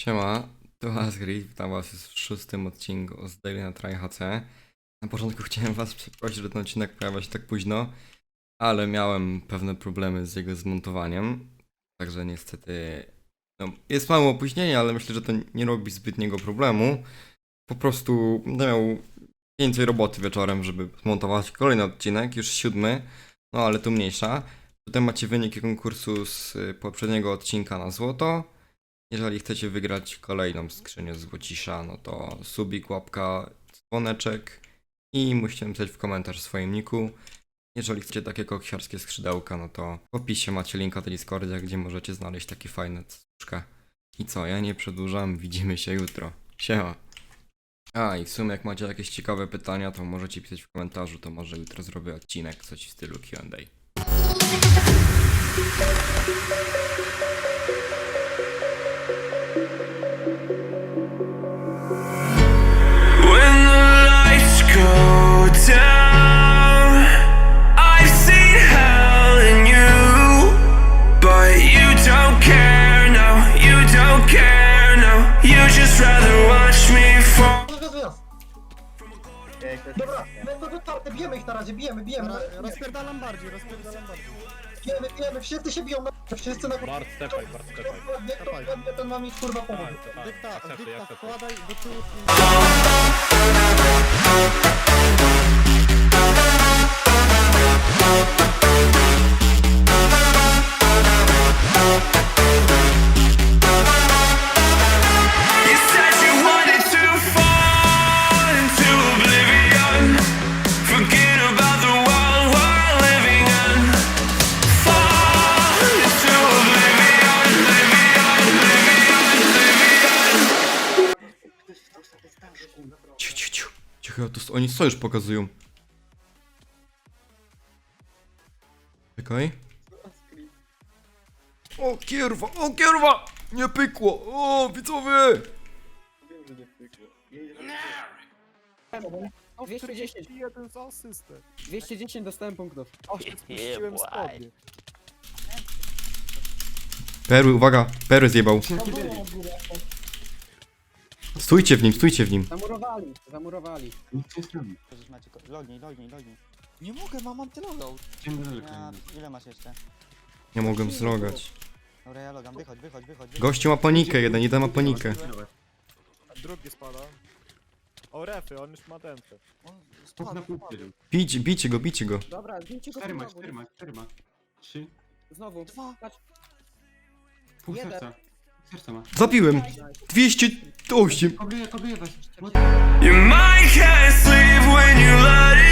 Siema, to Asgrid, witam was w szóstym odcinku z Daily na TryHC. Na początku chciałem was przeprosić, że ten odcinek pojawia się tak późno, ale miałem pewne problemy z jego zmontowaniem, także niestety no, jest małe opóźnienie, ale myślę, że to nie robi zbytniego problemu. Po prostu będę miał więcej roboty wieczorem, żeby zmontować kolejny odcinek, już siódmy, no ale tu mniejsza. Tutaj macie wyniki konkursu z poprzedniego odcinka na złoto. Jeżeli chcecie wygrać kolejną skrzynię złocisza, no to subik, łapka, dzwoneczek i musicie napisać w komentarz swoim niku. Jeżeli chcecie takie koksiarskie skrzydełka, no to w opisie macie linka do Discordia, gdzie możecie znaleźć takie fajne cuczka. I co, ja nie przedłużam, widzimy się jutro. Siema. A i w sumie jak macie jakieś ciekawe pytania, to możecie pisać w komentarzu, to może jutro zrobię odcinek, coś w stylu Q&A. Wjazd. Dobra, będą wytarte, bijemy ich na razie, bijemy, bijemy, rozpierdalam bardziej, rozpierdalam bardziej. bijemy, bijemy, wszyscy się biją, na- wszyscy na Bart, stepaj, Bart, stepaj. Kto wpadnie, ten ma mi kurwa pomógł. Tak, tak, Dykta, akceptuj, dykta akceptuj. wkładaj do tyłu. Cicho, to oni sojusz pokazują. Czekaj. O kierwa, o kierwa! Nie pykło! O, widzowie! 210, jeden za asystę. 210 dostałem punktów. Spuściłem spodnie. Perły, uwaga, perły zjebał. Stójcie w nim, stójcie w nim. Zamurowali, zamurowali. Przecież macie ko- lognij, lognij, lognij. Nie mogę, mam antyloadout. Ja, ile masz jeszcze? Nie mogłem zrogać. Dobra, ja logam, wychodź, wychodź, wychodź. wychodź. Gościu ma panikę jeden, jeden ma panikę. Drugi spada. O refy, on już ma dętę. On na. Bicie, bicie go, bicie go. Dobra, zdjęcie go Cztery ma, znowu. cztery ma, cztery ma. Trzy. Znowu. Dwa. Patrz, Pół Jeden. serca. Zapiłem. 208. Kobliję. You might can't sleep when you let it.